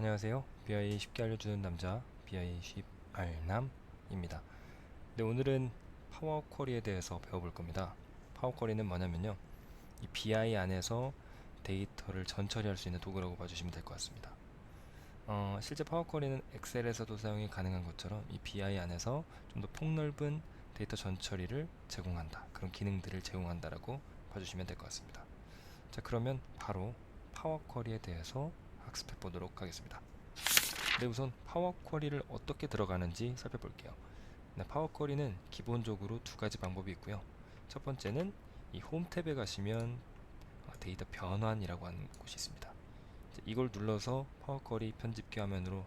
안녕하세요. BI 쉽게 알려주는 남자 BI 쉽 알남입니다. 네, 오늘은 파워 쿼리에 대해서 배워볼 겁니다. 파워 쿼리는 뭐냐면요. 이 BI 안에서 데이터를 전처리할 수 있는 도구라고 봐주시면 될 것 같습니다. 어, 실제 파워 쿼리는 엑셀에서도 사용이 가능한 것처럼 이 BI 안에서 좀 더 폭넓은 데이터 전처리를 제공한다. 그런 기능들을 제공한다라고 봐주시면 될 것 같습니다. 자, 그러면 바로 파워 쿼리에 대해서 학습해 보도록 하겠습니다. 네, 우선 파워 쿼리를 어떻게 들어가는지 살펴볼게요. 네, 파워 쿼리는 기본적으로 두 가지 방법이 있고요. 첫 번째는 이 홈 탭에 가시면 어, 데이터 변환이라고 하는 곳이 있습니다. 이걸 눌러서 파워 쿼리 편집기 화면으로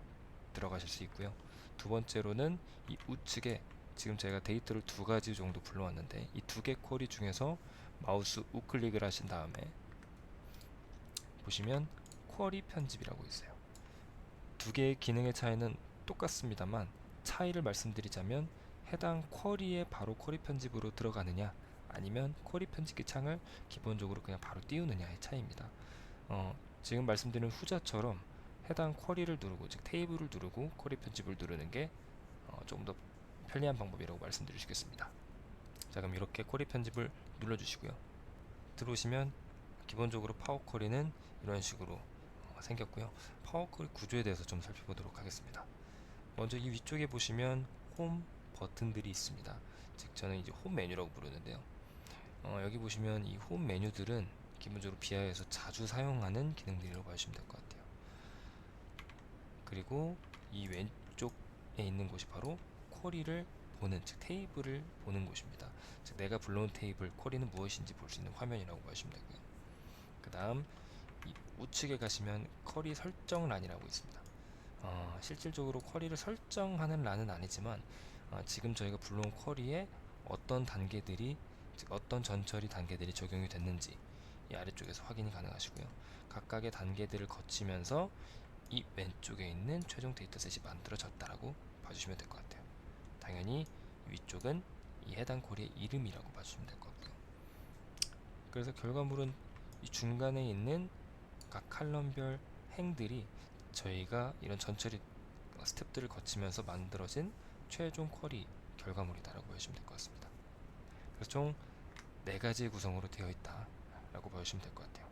들어가실 수 있고요. 두 번째로는 이 우측에 지금 제가 데이터를 두 가지 정도 불러왔는데 이 두 개 쿼리 중에서 마우스 우클릭을 하신 다음에 보시면 쿼리 편집이라고 있어요. 두 개의 기능의 차이는 똑같습니다만 차이를 말씀드리자면 해당 쿼리에 바로 쿼리 편집으로 들어가느냐 아니면 쿼리 편집기 창을 기본적으로 그냥 바로 띄우느냐의 차이입니다. 어, 지금 말씀드린 후자처럼 해당 쿼리를 누르고 즉 테이블을 누르고 쿼리 편집을 누르는 게 어, 조금 더 편리한 방법이라고 있겠습니다. 자 그럼 이렇게 쿼리 편집을 눌러주시고요. 들어오시면 기본적으로 파워 쿼리는 이런 식으로 어, 생겼고요. 파워 쿼리 구조에 대해서 좀 살펴보도록 하겠습니다. 먼저 이 위쪽에 보시면 홈 버튼들이 있습니다. 즉 저는 이제 홈 메뉴라고 부르는데요. 어, 여기 보시면 이 홈 메뉴들은 기본적으로 BI에서 자주 사용하는 기능들이라고 보시면 될 것 같아요. 그리고 이 왼쪽에 있는 곳이 바로 쿼리를 보는 즉 테이블을 보는 곳입니다. 즉 내가 불러온 테이블 쿼리는 무엇인지 볼 수 있는 화면이라고 보시면 되고요. 그 다음 이 우측에 가시면 쿼리 설정 란이라고 있습니다. 어, 실질적으로 쿼리를 설정하는 란은 아니지만 어, 지금 저희가 불러온 쿼리에 어떤 단계들이 즉 어떤 전처리 단계들이 적용이 됐는지 이 아래쪽에서 확인이 가능하시고요. 각각의 단계들을 거치면서 이 왼쪽에 있는 최종 데이터셋이 만들어졌다라고 봐주시면 될 것 같아요. 당연히 위쪽은 이 해당 쿼리의 이름이라고 봐주시면 될 것 같고요. 그래서 결과물은 이 중간에 있는 각 칼럼별 행들이 저희가 이런 전처리 스텝들을 거치면서 만들어진 최종 쿼리 결과물이다라고 보시면 될 것 같습니다. 그래서 총네 가지의 구성으로 되어 있다라고 보시면 될 것 같아요.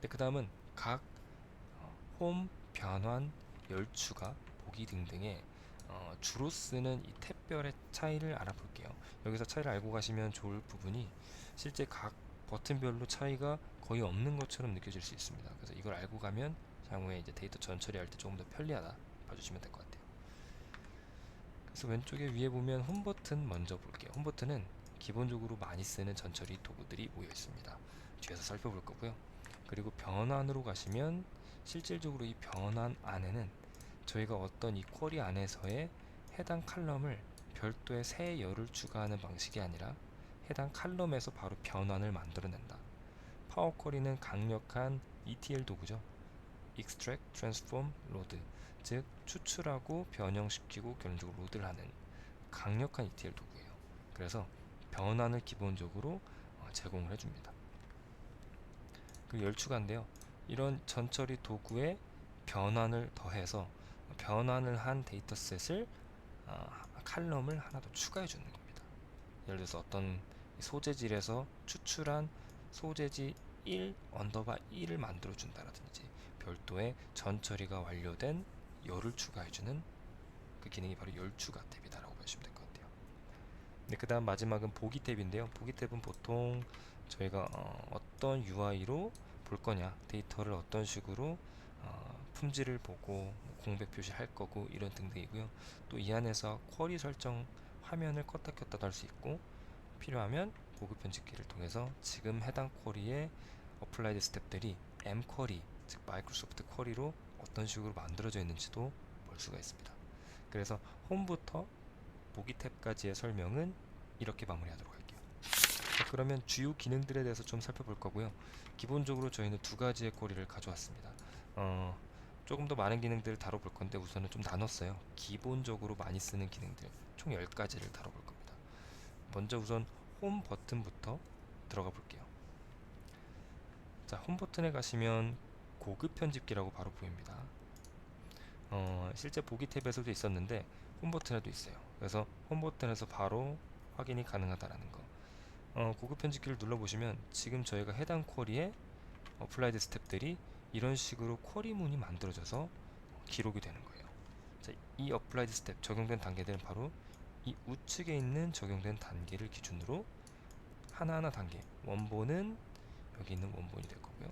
네, 그 다음은 각 어, 홈, 변환, 열추가, 보기 등등의 어, 주로 쓰는 이 탭별의 차이를 알아볼게요. 여기서 차이를 알고 가시면 좋을 부분이 실제 각 버튼별로 차이가 거의 없는 것처럼 느껴질 수 있습니다. 그래서 이걸 알고 가면 향후에 이제 데이터 전 처리할 때 조금 더 편리하다 봐주시면 될 것 같아요. 그래서 왼쪽에 위에 보면 홈 버튼 먼저 볼게요. 홈 버튼은 기본적으로 많이 쓰는 전 처리 도구들이 모여 있습니다. 뒤에서 살펴볼 거고요. 그리고 변환으로 가시면 실질적으로 이 변환 안에는 저희가 어떤 이 쿼리 안에서의 해당 칼럼을 별도의 새 열을 추가하는 방식이 아니라 해당 칼럼에서 바로 변환을 만들어낸다. 파워 쿼리는 강력한 ETL 도구죠. Extract, Transform, Load 즉 추출하고 변형시키고 결론적으로 로드를 하는 강력한 ETL 도구예요. 그래서 변환을 기본적으로 어, 제공을 해줍니다. 그 열추가인데요. 이런 전처리 도구에 변환을 더해서 변환을 한 데이터셋을 어, 칼럼을 하나 더 추가해 주는 겁니다. 예를 들어서 어떤 소재질에서 추출한 소재지 1 언더바 1을 만들어 준다라든지 별도의 전 처리가 완료된 열을 추가해 주는 그 기능이 바로 열 추가 탭이다라고 보시면 될 것 같아요. 네, 그다음 마지막은 보기 탭인데요. 보기 탭은 보통 저희가 어, 떤 UI로 볼 거냐, 데이터를 어떤 식으로 어, 품질을 보고 뭐 공백 표시할 거고 이런 등등이고요. 또 이 안에서 쿼리 설정 화면을 껐다 켰다도 할수 있고 필요하면 보급 편집기를 통해서 지금 해당 쿼리의 어플라이드 스텝들이 M 쿼리, 즉 마이크로소프트 쿼리로 어떤 식으로 만들어져 있는지도 볼 수가 있습니다. 그래서 홈부터 보기 탭까지의 설명은 이렇게 마무리하도록 할게요. 자, 그러면 주요 기능들에 대해서 좀 살펴볼 거고요. 기본적으로 저희는 두 가지의 쿼리를 가져왔습니다. 어, 조금 더 많은 기능들을 다뤄볼 건데 우선은 좀 나눴어요. 기본적으로 많이 쓰는 기능들 총 10가지를 다뤄볼 겁니다. 먼저 우선 홈 버튼부터 들어가 볼게요. 자, 홈 버튼에 가시면 고급 편집기라고 바로 보입니다. 어, 실제 보기 탭에서도 있었는데 홈 버튼에도 있어요. 그래서 홈 버튼에서 바로 확인이 가능하다라는 거. 어, 고급 편집기를 눌러보시면 지금 저희가 해당 쿼리에 어플라이드 스텝들이 이런 식으로 쿼리 문이 만들어져서 기록이 되는 거예요. 자, 이 어플라이드 스텝 적용된 단계들은 바로 이 우측에 있는 적용된 단계를 기준으로 하나하나 단계 원본은 여기 있는 원본이 될 거고요.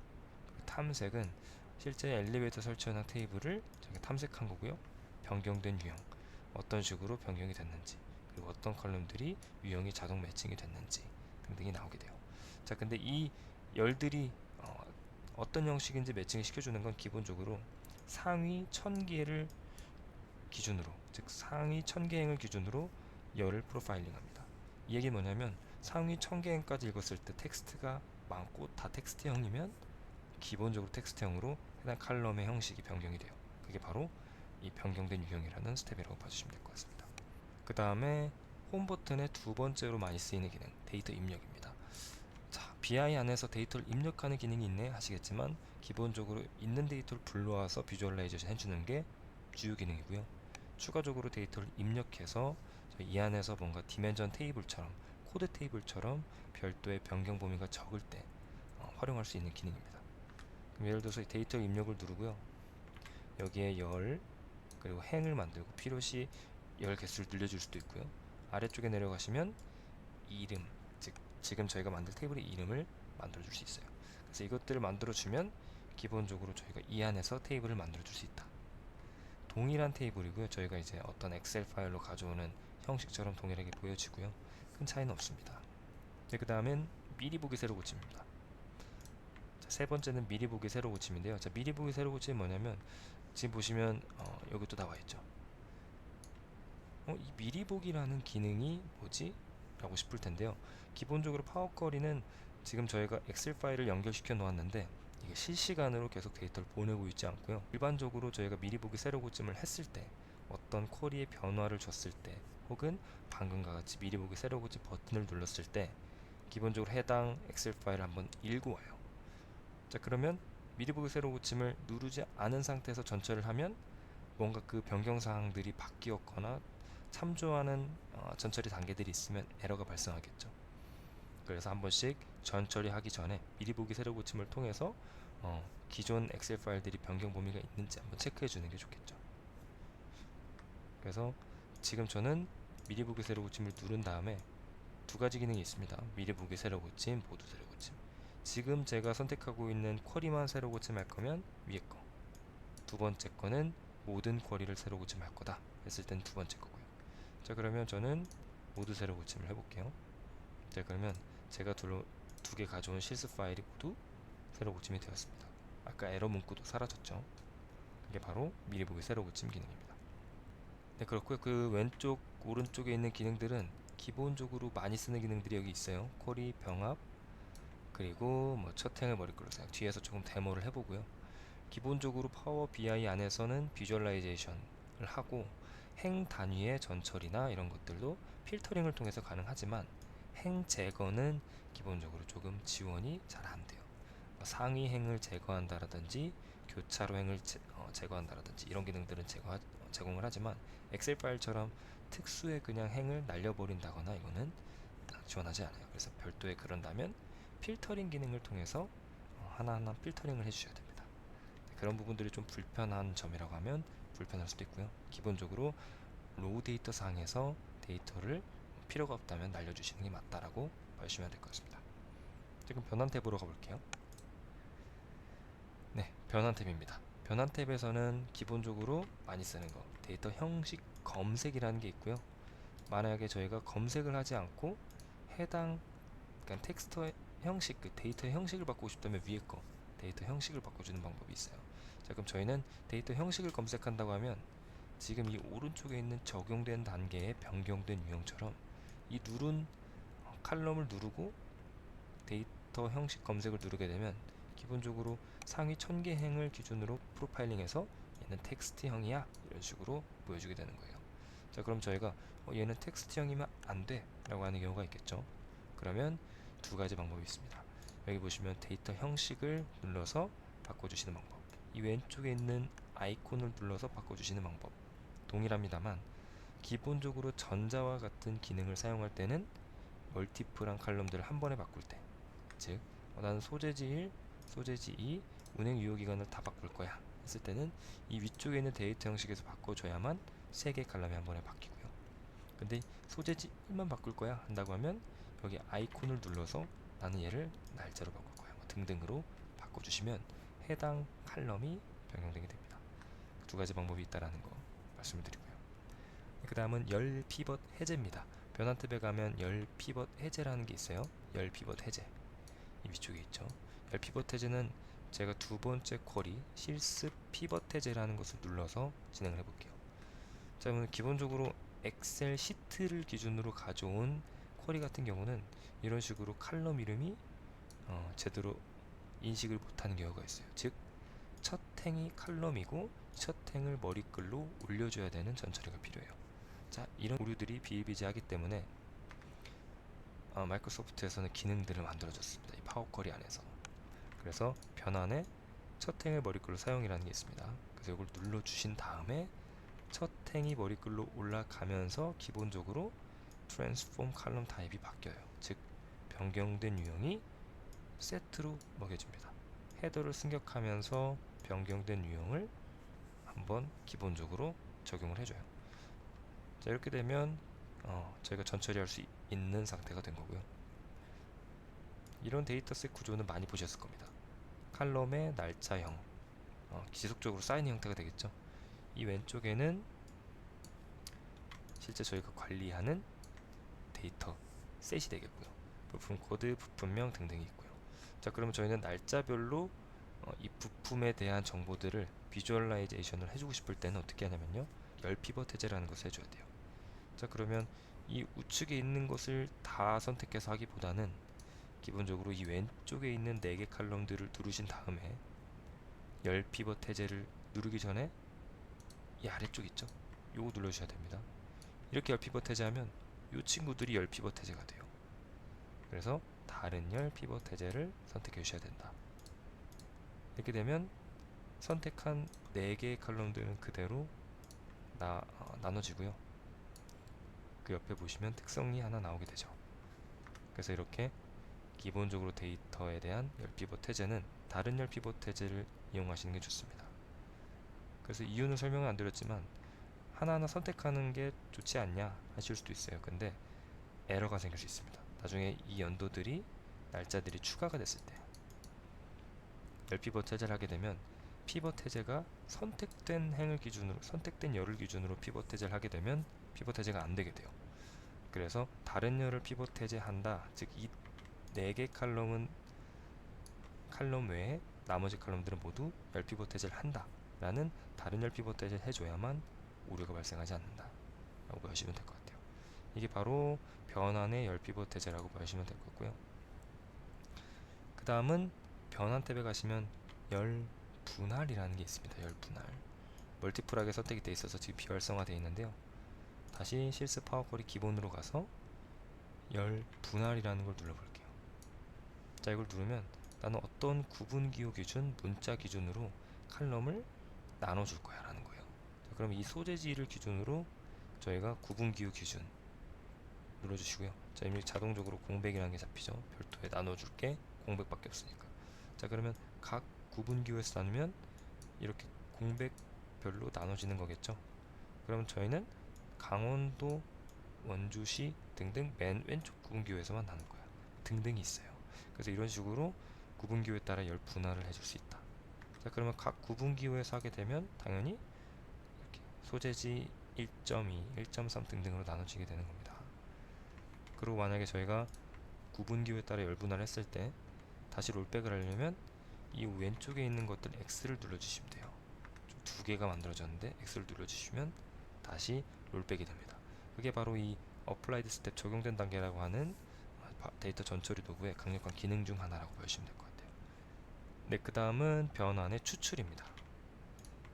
탐색은 실제 엘리베이터 설치한 테이블을 저희가 탐색한 거고요. 변경된 유형 어떤 식으로 변경이 됐는지 그리고 어떤 컬럼들이 유형이 자동 매칭이 됐는지 등등이 나오게 돼요. 자, 근데 이 열들이 어, 어떤 형식인지 매칭을 시켜주는 건 기본적으로 상위 1000개를 기준으로 즉 상위 1000개 행을 기준으로 열을 프로파일링합니다. 이 얘기 뭐냐면 상위 1000개 행까지 읽었을 때 텍스트가 많고 다 텍스트형이면 기본적으로 텍스트형으로 해당 칼럼의 형식이 변경이 돼요. 그게 바로 이 변경된 유형이라는 스텝이라고 봐주시면 될 것 같습니다. 그 다음에 홈 버튼의 두 번째로 많이 쓰이는 기능 데이터 입력입니다. 자, BI 안에서 데이터를 입력하는 기능이 있네 하시겠지만 기본적으로 있는 데이터를 불러와서 비주얼라이제이션 해주는 게 주요 기능이고요. 추가적으로 데이터를 입력해서 이 안에서 뭔가 디멘전 테이블처럼 코드 테이블처럼 별도의 변경 범위가 적을 때 어, 활용할 수 있는 기능입니다. 예를 들어서 이 데이터 입력을 누르고요. 여기에 열 그리고 행을 만들고 필요시 열 개수를 늘려줄 수도 있고요. 아래쪽에 내려가시면 이름 즉 지금 저희가 만들 테이블의 이름을 만들어 줄 수 있어요. 그래서 이것들을 만들어 주면 기본적으로 저희가 이 안에서 테이블을 만들어 줄 수 있다. 동일한 테이블이고요. 저희가 이제 어떤 엑셀 파일로 가져오는 형식처럼 동일하게 보여지고요. 큰 차이는 없습니다. 네, 그 다음엔 미리 보기 새로 고침입니다. 자, 세 번째는 미리 보기 새로 고침인데요. 자, 미리 보기 새로 고침이 뭐냐면 지금 보시면 어, 여기 또 나와 있죠. 어, 이 미리 보기라는 기능이 뭐지? 라고 싶을 텐데요. 기본적으로 파워쿼리는 지금 저희가 엑셀 파일을 연결시켜 놓았는데 이게 실시간으로 계속 데이터를 보내고 있지 않고요. 일반적으로 저희가 미리 보기 새로 고침을 했을 때 어떤 쿼리의 변화를 줬을 때 혹은 방금과 같이 미리 보기 새로 고침 버튼을 눌렀을 때 기본적으로 해당 엑셀 파일을 한번 읽고 와요. 자 그러면 미리 보기 새로 고침을 누르지 않은 상태에서 전처리를 하면 뭔가 그 변경 사항들이 바뀌었거나 참조하는 어, 전처리 단계들이 있으면 에러가 발생하겠죠. 그래서 한 번씩 전처리하기 전에 미리 보기 새로 고침을 통해서 어, 기존 엑셀 파일들이 변경 범위가 있는지 한번 체크해 주는 게 좋겠죠. 그래서 지금 저는 미리 보기 새로 고침을 누른 다음에 두 가지 기능이 있습니다. 미리 보기 새로 고침, 모두 새로 고침. 지금 제가 선택하고 있는 쿼리만 새로 고침할 거면 위에 거. 두 번째 거는 모든 쿼리를 새로 고침할 거다 했을 땐 두 번째 거고요. 자 그러면 저는 모두 새로 고침을 해볼게요. 자 그러면 제가 두 개 가져온 실습 파일이 모두 새로 고침이 되었습니다. 아까 에러 문구도 사라졌죠. 이게 바로 미리 보기 새로 고침 기능입니다. 네 그렇고요. 그 왼쪽 오른쪽에 있는 기능들은 기본적으로 많이 쓰는 기능들이 여기 있어요. 쿼리 병합 그리고 뭐 첫 행을 머리글로 생각 뒤에서 조금 데모를 해보고요. 기본적으로 파워 BI 안에서는 비주얼라이제이션을 하고 행 단위의 전처리나 이런 것들도 필터링을 통해서 가능하지만 행 제거는 기본적으로 조금 지원이 잘 안 돼요. 뭐 상위 행을 제거한다라든지 교차로 행을 제, 어, 제거한다라든지 이런 기능들은 제거 어, 제공을 하지만 엑셀 파일처럼 특수의 그냥 행을 날려버린다거나 이거는 지원하지 않아요. 그래서 별도의 그런다면 필터링 기능을 통해서 어, 하나하나 필터링을 해주셔야 됩니다. 네, 그런 부분들이 좀 불편한 점이라고 하면 불편할 수도 있고요. 기본적으로 로우 데이터 상에서 데이터를 필요가 없다면 날려주시는 게 맞다라고 봐주시면 될 것 같습니다. 지금 변환 탭으로 가볼게요. 네, 변환 탭입니다. 변환 탭에서는 기본적으로 많이 쓰는 거 데이터 형식 검색이라는 게 있고요. 만약에 저희가 검색을 하지 않고 해당 그러니까 텍스트 형식 그 데이터 형식을 바꾸고 싶다면 위에 거 데이터 형식을 바꿔주는 방법이 있어요. 자 그럼 저희는 데이터 형식을 검색한다고 하면 지금 이 오른쪽에 있는 적용된 단계에 변경된 유형처럼 이 누른 어, 칼럼을 누르고 데이터 형식 검색을 누르게 되면 기본적으로 상위 1000개 행을 기준으로 프로파일링해서 얘는 텍스트형이야 이런 식으로 보여주게 되는 거예요. 자 그럼 저희가 어, 얘는 텍스트형이면 안 돼 라고 하는 경우가 있겠죠. 그러면 두 가지 방법이 있습니다. 여기 보시면 데이터 형식을 눌러서 바꿔주시는 방법 이 왼쪽에 있는 아이콘을 눌러서 바꿔주시는 방법 동일합니다만 기본적으로 전자와 같은 기능을 사용할 때는 멀티플한 칼럼들을 한 번에 바꿀 때, 즉 어, 나는 소재지 1, 소재지 2, 운행 유효 기간을 다 바꿀 거야 했을 때는 이 위쪽에 있는 데이터 형식에서 바꿔줘야만 세 개의 칼럼이 한 번에 바뀌고요. 근데 소재지 1만 바꿀 거야 한다고 하면 여기 아이콘을 눌러서 나는 얘를 날짜로 바꿀 거야 뭐 등등으로 바꿔주시면 해당 칼럼이 변경되게 됩니다. 두 가지 방법이 있다라는 거 말씀을 드리고요. 그 다음은 열 피벗 해제입니다. 변환 탭에 가면 열 피벗 해제라는 게 있어요. 열 피벗 해제 이 위쪽에 있죠. 열 피벗 해제는 제가 두 번째 쿼리 실습 피벗 해제라는 것을 눌러서 진행을 해볼게요. 자, 기본적으로 엑셀 시트를 기준으로 가져온 쿼리 같은 경우는 이런 식으로 칼럼 이름이 어, 제대로 인식을 못하는 경우가 있어요. 즉, 첫 행이 칼럼이고 첫 행을 머리글로 올려줘야 되는 전처리가 필요해요. 자, 이런 오류들이 비일비재하기 때문에 어, 마이크로소프트에서는 기능들을 만들어줬습니다. 이 파워 쿼리 안에서. 그래서 변환에 첫 행을 머리글로 사용이라는 게 있습니다. 그래서 이걸 눌러주신 다음에 첫 행이 머리글로 올라가면서 기본적으로 트랜스폼 칼럼 타입이 바뀌어요. 즉 변경된 유형이 세트로 먹여집니다. 헤더를 승격하면서 변경된 유형을 한번 기본적으로 적용을 해줘요. 자 이렇게 되면 어, 저희가 전처리할 수 있는 상태가 된 거고요. 이런 데이터셋 구조는 많이 보셨을 겁니다. 칼럼의 날짜형, 어, 지속적으로 쌓이는 형태가 되겠죠. 이 왼쪽에는 실제 저희가 관리하는 데이터 셋이 되겠고요. 부품 코드, 부품명 등등이 있고요. 자, 그러면 저희는 날짜별로 어, 이 부품에 대한 정보들을 비주얼라이제이션을 해주고 싶을 때는 어떻게 하냐면요. 열 피벗 해제라는 것을 해줘야 돼요. 자, 그러면 이 우측에 있는 것을 다 선택해서 하기보다는 기본적으로 이 왼쪽에 있는 4개 칼럼들을 누르신 다음에 열 피벗 해제를 누르기 전에 이 아래쪽 있죠? 요거 눌러주셔야 됩니다. 이렇게 열 피벗 해제하면 이 친구들이 열 피벗 해제가 돼요. 그래서 다른 열 피벗 해제를 선택해 주셔야 된다. 이렇게 되면 선택한 4개의 칼럼들은 그대로 나, 어, 나눠지고요. 그 옆에 보시면 특성이 하나 나오게 되죠. 그래서 이렇게 기본적으로 데이터에 대한 열 피벗 해제는 다른 열 피벗 해제를 이용하시는 게 좋습니다. 그래서 이유는 설명을 안 드렸지만 하나하나 선택하는 게 좋지 않냐 하실 수도 있어요. 근데 에러가 생길 수 있습니다. 나중에 이 연도들이 날짜들이 추가가 됐을 때 열 피벗 해제를 하게 되면 피벗 해제가 선택된 행을 기준으로 선택된 열을 기준으로 피벗 해제를 하게 되면 피벗 해제가 안 되게 돼요. 그래서 다른 열을 피벗 해제한다. 즉 이 네 개 칼럼은 칼럼 외에 나머지 칼럼들은 모두 열 피벗 해제를 한다. 라는 다른 열 피벗 해제를 해줘야만 오류가 발생하지 않는다. 라고 보시면 될 것 같아요. 이게 바로 변환의 열 피벗 해제라고 보시면 될것 같고요. 그 다음은 변환 탭에 가시면 열 분할이라는 게 있습니다. 열 분할. 멀티플하게 선택이 되어 있어서 지금 비활성화 되어 있는데요. 다시 실습 파워콜이 기본으로 가서 열 분할이라는 걸 눌러볼게요. 자 이걸 누르면 나는 어떤 구분 기호 기준, 문자 기준으로 칼럼을 나눠줄 거야 라는 거예요. 자, 그럼 이 소재지를 기준으로 저희가 구분 기호 기준 눌러주시고요. 자 이미 자동적으로 공백이라는 게 잡히죠. 별도에 나눠줄 게 공백밖에 없으니까. 자 그러면 각 구분 기호에서 나누면 이렇게 공백별로 나눠지는 거겠죠. 그러면 저희는 강원도, 원주시 등등 맨 왼쪽 구분기호에서만 나눌 거야. 등등이 있어요. 그래서 이런 식으로 구분기호에 따라 열 분할을 해줄 수 있다. 자, 그러면 각 구분기호에서 하게 되면 당연히 소재지 1.2, 1.3 등등으로 나눠지게 되는 겁니다. 그리고 만약에 저희가 구분기호에 따라 열 분할을 했을 때 다시 롤백을 하려면 이 왼쪽에 있는 것들 X를 눌러주시면 돼요. 좀두 개가 만들어졌는데 X를 눌러주시면 다시 롤백이 됩니다. 그게 바로 이 어플라이드 스텝 적용된 단계라고 하는 데이터 전처리 도구의 강력한 기능 중 하나라고 보시면 될것 같아요. 네, 그 다음은 변환의 추출입니다.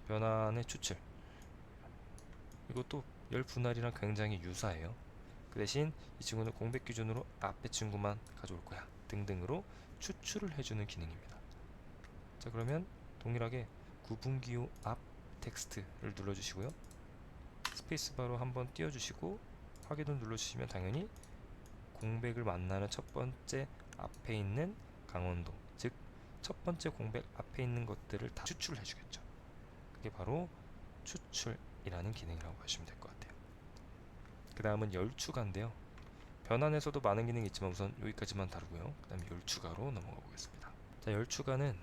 변환의 추출. 이것도 열 분할이랑 굉장히 유사해요. 그 대신 이 친구는 공백 기준으로 앞에 친구만 가져올 거야. 등등으로 추출을 해주는 기능입니다. 자, 그러면 동일하게 구분기호 앞 텍스트를 눌러주시고요. 스페이스바로 한번 띄워주시고 확인을 눌러주시면 당연히 공백을 만나는 첫 번째 앞에 있는 강원도 즉 첫 번째 공백 앞에 있는 것들을 다 추출을 해주겠죠. 그게 바로 추출이라는 기능이라고 보시면 될 것 같아요. 그 다음은 열추가인데요. 변환에서도 많은 기능이 있지만 우선 여기까지만 다루고요. 그 다음에 열추가로 넘어가 보겠습니다. 자, 열추가는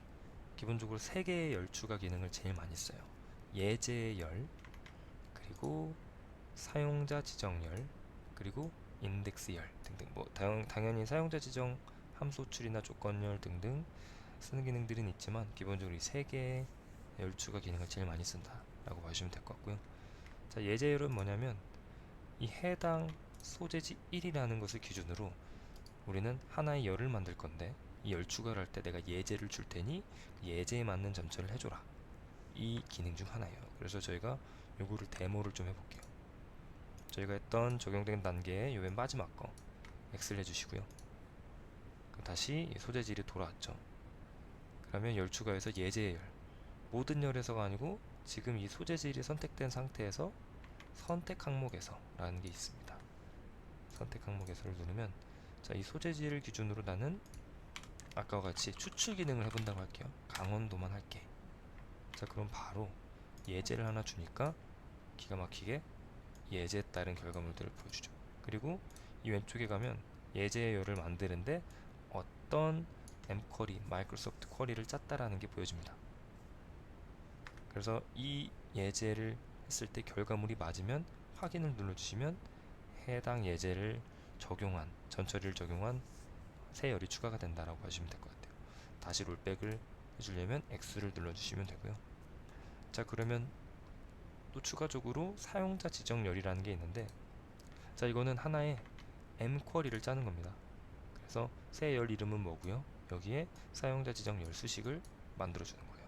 기본적으로 세 개의 열추가 기능을 제일 많이 써요. 예제열, 그리고 사용자 지정열, 그리고 인덱스열 등등. 뭐 당, 당연히 사용자 지정 함수출이나 조건열 등등 쓰는 기능들은 있지만 기본적으로 이 세 개의 열추가 기능을 제일 많이 쓴다 라고 봐주시면 될 것 같고요. 자, 예제열은 뭐냐면 이 해당 소재지 1이라는 것을 기준으로 우리는 하나의 열을 만들 건데 이 열 추가를 할 때 내가 예제를 줄 테니 그 예제에 맞는 점처를 해줘라. 이 기능 중 하나예요. 그래서 저희가 요거를 데모를 좀 해볼게요. 저희가 했던 적용된 단계의 요맨 마지막 거 X를 해주시고요. 다시 소재질이 돌아왔죠 그러면 열 추가해서 예제의 열 모든 열에서가 아니고 지금 이 소재질이 선택된 상태에서 선택 항목에서 라는 게 있습니다 선택 항목에서를 누르면 자, 이 소재지를 기준으로 나는 아까와 같이 추출 기능을 해본다고 할게요. 강원도만 할게. 자, 그럼 바로 예제를 하나 주니까 기가 막히게 예제에 따른 결과물들을 보여주죠. 그리고 이 왼쪽에 가면 예제의 열을 만드는데 어떤 엠쿼리, 마이크로소프트 쿼리를 짰다라는 게 보여집니다. 그래서 이 예제를 했을 때 결과물이 맞으면 확인을 눌러주시면 해당 예제를 적용한 전처리를 적용한 새 열이 추가가 된다라고 하시면 될 것 같아요. 다시 롤백을 해주려면 X를 눌러주시면 되고요. 자 그러면 또 추가적으로 사용자 지정 열이라는 게 있는데 자 이거는 하나의 M 쿼리를 짜는 겁니다. 그래서 새 열 이름은 뭐고요? 여기에 사용자 지정 열 수식을 만들어 주는 거예요.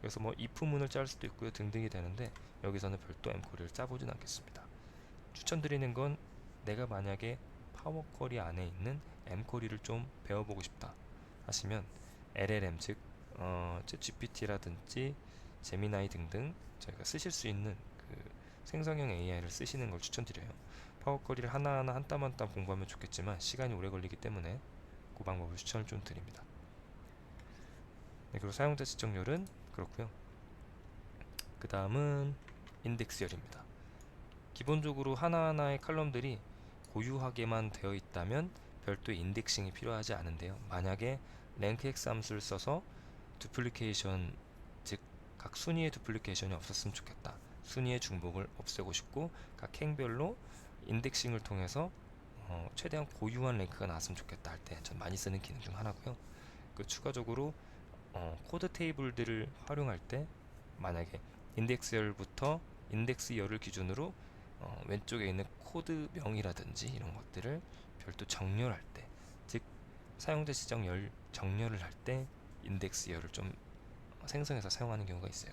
그래서 뭐 if문을 짤 수도 있고요 등등이 되는데 여기서는 별도 M 쿼리를 짜보진 않겠습니다. 추천드리는 건 내가 만약에 파워 쿼리 안에 있는 M 쿼리를 좀 배워보고 싶다 하시면 LLM 즉 어, GPT라든지 제미나이 등등 저희가 쓰실 수 있는 그 생성형 AI를 쓰시는 걸 추천드려요. 파워 쿼리를 하나하나 한땀 한땀 공부하면 좋겠지만 시간이 오래 걸리기 때문에 그 방법을 추천을 좀 드립니다. 네, 그리고 사용자 지정열은 그렇고요. 그 다음은 인덱스열입니다. 기본적으로 하나하나의 칼럼들이 고유하게만 되어 있다면 별도 인덱싱이 필요하지 않은데요. 만약에 랭크X 함수를 써서 두플리케이션 즉 각 순위의 두플리케이션이 없었으면 좋겠다. 순위의 중복을 없애고 싶고 각 행별로 인덱싱을 통해서 어, 최대한 고유한 랭크가 나왔으면 좋겠다 할 때 전 많이 쓰는 기능 중 하나고요. 그 추가적으로 어, 코드 테이블들을 활용할 때 만약에 인덱스열부터 인덱스열을 기준으로 어, 왼쪽에 있는 코드명이라든지 이런 것들을 별도 정렬할 때, 즉 사용자 지정 열 정렬을 할 때 인덱스열을 좀 생성해서 사용하는 경우가 있어요.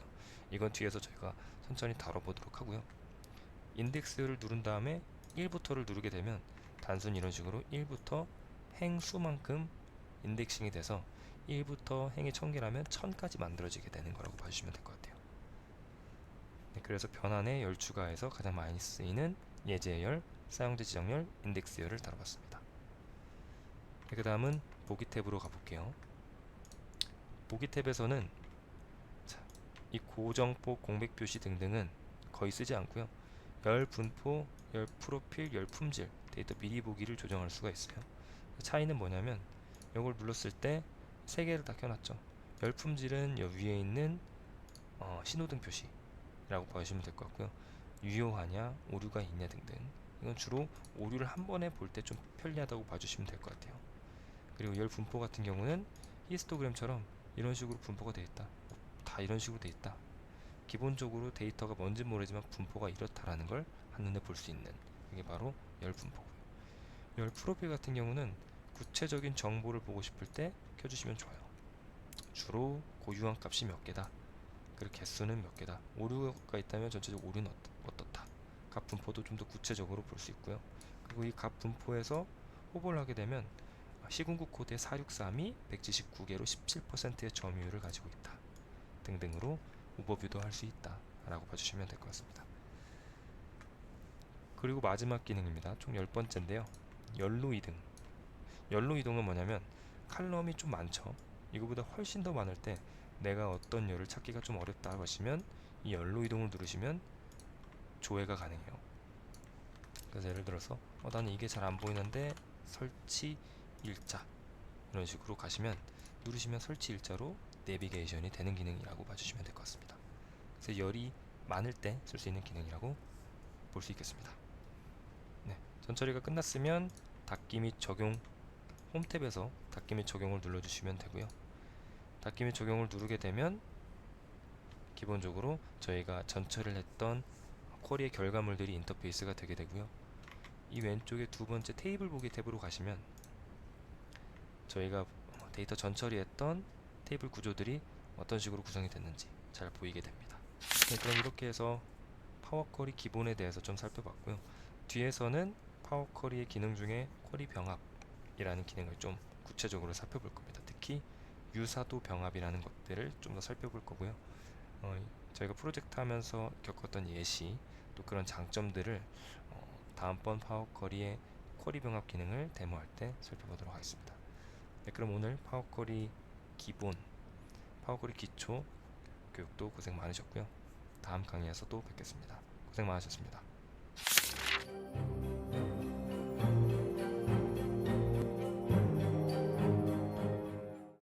이건 뒤에서 저희가 천천히 다뤄보도록 하고요. 인덱스열을 누른 다음에 1부터를 누르게 되면 단순히 이런 식으로 1부터 행 수만큼 인덱싱이 돼서 1부터 행이 1000개라면 1000까지 만들어지게 되는 거라고 봐주시면 될 것 같아요. 네, 그래서 변환에 열 추가해서 가장 많이 쓰이는 예제열, 사용자 지정열, 인덱스열을 다뤄봤습니다. 네, 그 다음은 보기 탭으로 가볼게요. 보기 탭에서는 자, 이 고정폭, 공백 표시 등등은 거의 쓰지 않고요. 열 분포, 열 프로필, 열 품질 데이터 미리 보기를 조정할 수가 있어요. 차이는 뭐냐면 이걸 눌렀을 때 세 개를 다 켜놨죠. 열 품질은 여 위에 있는 어, 신호등 표시라고 봐주시면 될 것 같고요. 유효하냐, 오류가 있냐 등등. 이건 주로 오류를 한 번에 볼 때 좀 편리하다고 봐주시면 될 것 같아요. 그리고 열 분포 같은 경우는 히스토그램처럼 이런 식으로 분포가 되어 있다. 다 이런 식으로 되어 있다. 기본적으로 데이터가 뭔지 모르지만 분포가 이렇다라는 걸 한눈에 볼 수 있는 이게 바로 열 분포고요. 열 프로필 같은 경우는 구체적인 정보를 보고 싶을 때 켜주시면 좋아요. 주로 고유한 값이 몇 개다. 그리고 개수는 몇 개다. 오류가 있다면 전체적 오류는 어떻다. 값 분포도 좀 더 구체적으로 볼 수 있고요. 그리고 이 값 분포에서 호보를 하게 되면 시군국 코드의 463이 179개로 17%의 점유율을 가지고 있다. 등등으로 오버뷰도 할 수 있다 라고 봐주시면 될 것 같습니다 그리고 마지막 기능입니다. 총 10번째인데요. 연로 이동 연로 이동은 뭐냐면 칼럼이 좀 많죠. 이거보다 훨씬 더 많을 때 내가 어떤 열을 찾기가 좀 어렵다 하시면 이 연로 이동을 누르시면 조회가 가능해요. 그래서 예를 들어서 어, 나는 이게 잘 안 보이는데 설치 일자 이런 식으로 가시면 누르시면 설치 일자로 내비게이션이 되는 기능이라고 봐주시면 될 것 같습니다. 그래서 열이 많을 때 쓸 수 있는 기능이라고 볼 수 있겠습니다. 네, 전 처리가 끝났으면 닫기 및 적용 홈탭에서 닫기 및 적용을 눌러주시면 되고요. 닫기 및 적용을 누르게 되면 기본적으로 저희가 전처리를 했던 쿼리의 결과물들이 인터페이스가 되게 되고요. 이 왼쪽에 두 번째 테이블 보기 탭으로 가시면 저희가 데이터 전처리했던 테이블 구조들이 어떤 식으로 구성이 됐는지 잘 보이게 됩니다. 네, 그럼 이렇게 해서 파워쿼리 기본에 대해서 좀 살펴봤고요. 뒤에서는 파워 쿼리의 기능 중에 쿼리 병합이라는 기능을 좀 구체적으로 살펴볼 겁니다. 특히 유사도 병합이라는 것들을 좀 더 살펴볼 거고요. 어, 저희가 프로젝트 하면서 겪었던 예시 또 그런 장점들을 어, 다음번 파워 쿼리의 쿼리 병합 기능을 데모할 때 살펴보도록 하겠습니다. 네, 그럼 오늘 파워 쿼리 기본, 파워 쿼리 기초 교육도 고생 많으셨고요. 다음 강의에서 또 뵙겠습니다. 고생 많으셨습니다.